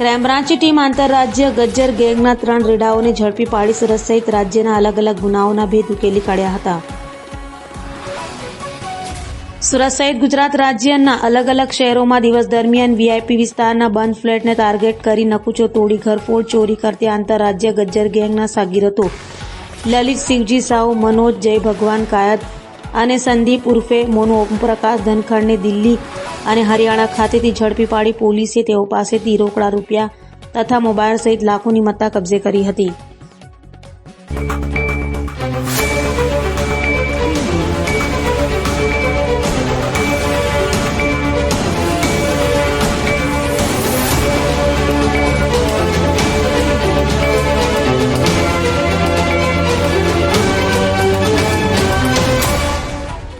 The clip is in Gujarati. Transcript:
ક્રાઇમ બ્રાન્ચની ટીમ આંતરરાજ્ય ગજ્જર ગેંગના ત્રણ રેડાઓને ઝડપી પાડી સરસ સહિત રાજ્યના અલગ અલગ ગુનાઓના ભેદ ઉકેલી કાઢ્યા હતા. સુરત સહિત ગુજરાત રાજ્યના અલગ અલગ શહેરોમાં દિવસ દરમિયાન વીઆઈપી વિસ્તારના બંધ ફ્લેટને ટાર્ગેટ કરી નકુચો તોડી ઘરફોડ ચોરી કરતી આંતરરાજ્ય ગજ્જર ગેંગના સાગીરતો લલિત શિવજી સાહુ, મનોજ જય ભગવાન કાયદ અને સંદીપ ઉર્ફે મોનુ ઓમપ્રકાશ ધનખડને દિલ્હી અને હરિયાણા ખાતેથી ઝડપી પાડી પોલીસે તેઓ પાસેથી રોકડા રૂપિયા તથા મોબાઈલ સહિત લાખોની મત્તા કબજે કરી હતી.